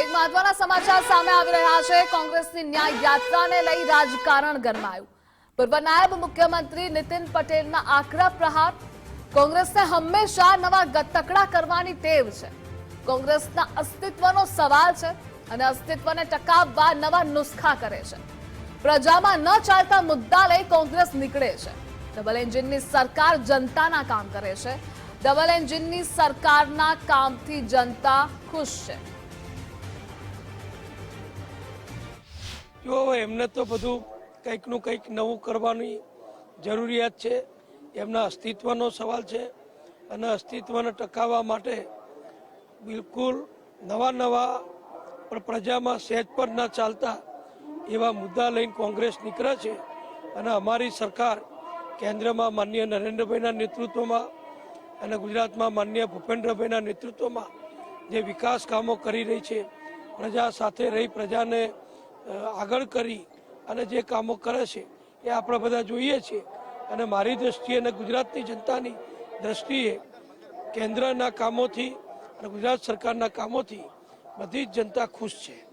એક મહત્વના સમાચાર સામે આવી રહ્યા છે. કોંગ્રેસની ન્યાય યાત્રાને લઈ રાજકારણ ગરમાયું. પૂર્વ નાયબ મુખ્યમંત્રી નીતિન પટેલના આકરા પ્રહાર. કોંગ્રેસને હંમેશા નવા ગતકડા કરવાની ટેવ છે. કોંગ્રેસના અસ્તિત્વનો સવાલ છે અને અસ્તિત્વને ટકાવવા નવા નુસ્ખા કરે છે. પ્રજામાં ન ચાલતા મુદ્દા લઈ કોંગ્રેસ નીકળે છે. ડબલ એન્જિનની સરકાર જનતાના કામ કરે છે. ડબલ એન્જિનની સરકારના કામથી જનતા ખુશ છે. જો એમને તો બધું કંઈકનું કંઈક નવું કરવાની જરૂરિયાત છે. એમના અસ્તિત્વનો સવાલ છે અને અસ્તિત્વને ટકાવવા માટે બિલકુલ નવા નવા પણ પ્રજામાં સહેજ પર ન ચાલતા એવા મુદ્દા લઈને કોંગ્રેસ નીકળે છે અને અમારી સરકાર કેન્દ્રમાં માનનીય નરેન્દ્રભાઈના નેતૃત્વમાં અને ગુજરાતમાં માનનીય ભૂપેન્દ્રભાઈના નેતૃત્વમાં જે વિકાસ કામો કરી રહી છે, પ્રજા સાથે રહી, પ્રજાને આગળ કરી અને જે કામો કરે છે એ આપણે બધા જોઈએ છીએ અને મારી દ્રષ્ટિએ અને ગુજરાતની જનતાની દ્રષ્ટિએ કેન્દ્રના કામોથી અને ગુજરાત સરકારના કામોથી બધી જ જનતા ખુશ છે.